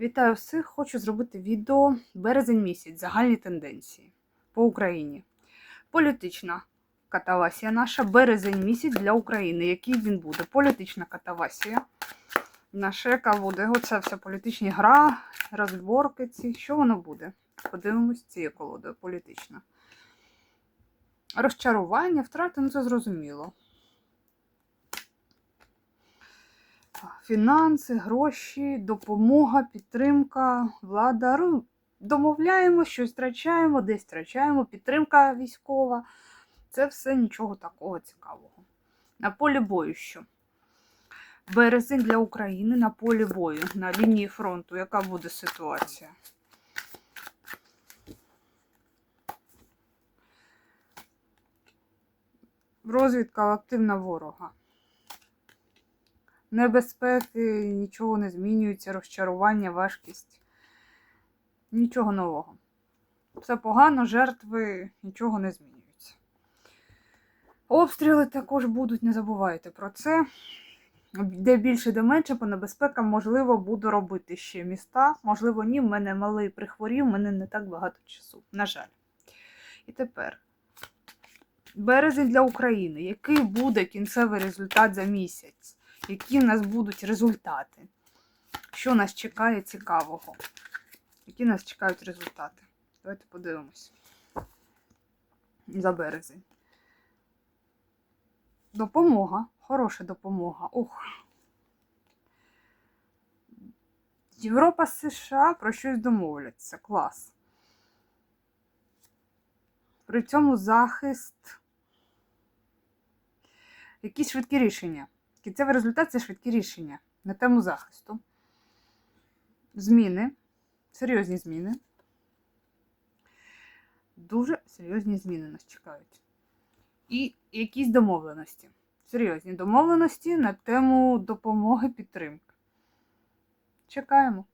Вітаю всіх! Хочу зробити відео березень місяць, загальні тенденції по Україні. Політична катавасія наша, березень місяць для України. Який він буде? Політична катавасія. Наша яка буде? Оце все політичні гра, розборки ці. Що воно буде? Подивимось цією колодою політична. Розчарування, втрати, ну це зрозуміло. Фінанси, гроші, допомога, підтримка, влада. Домовляємо, щось втрачаємо, десь втрачаємо, підтримка військова. Це все нічого такого цікавого. На полі бою що? Березень для України на полі бою, на лінії фронту. Яка буде ситуація? Розвідка активна ворога небезпеки, нічого не змінюється, розчарування, важкість. Нічого нового. Все погано, жертви, нічого не змінюється. Обстріли також будуть, не забувайте про це. Де більше, де менше, по небезпекам, можливо, буду робити ще міста. Можливо, ні, в мене малий прихворів, в мене не так багато часу. На жаль. І тепер. Березень для України. Який буде кінцевий результат за місяць? Які в нас будуть результати. Що нас чекає цікавого? Які нас чекають результати? Давайте подивимось. За березень. Допомога. Хороша допомога. Ух. Європа з США про щось домовляться. Клас. При цьому захист. Якісь швидкі рішення. Кінцевий результат це швидкі рішення на тему захисту. Зміни, серйозні зміни. Дуже серйозні зміни нас чекають. І якісь домовленості. Серйозні домовленості на тему допомоги підтримки. Чекаємо.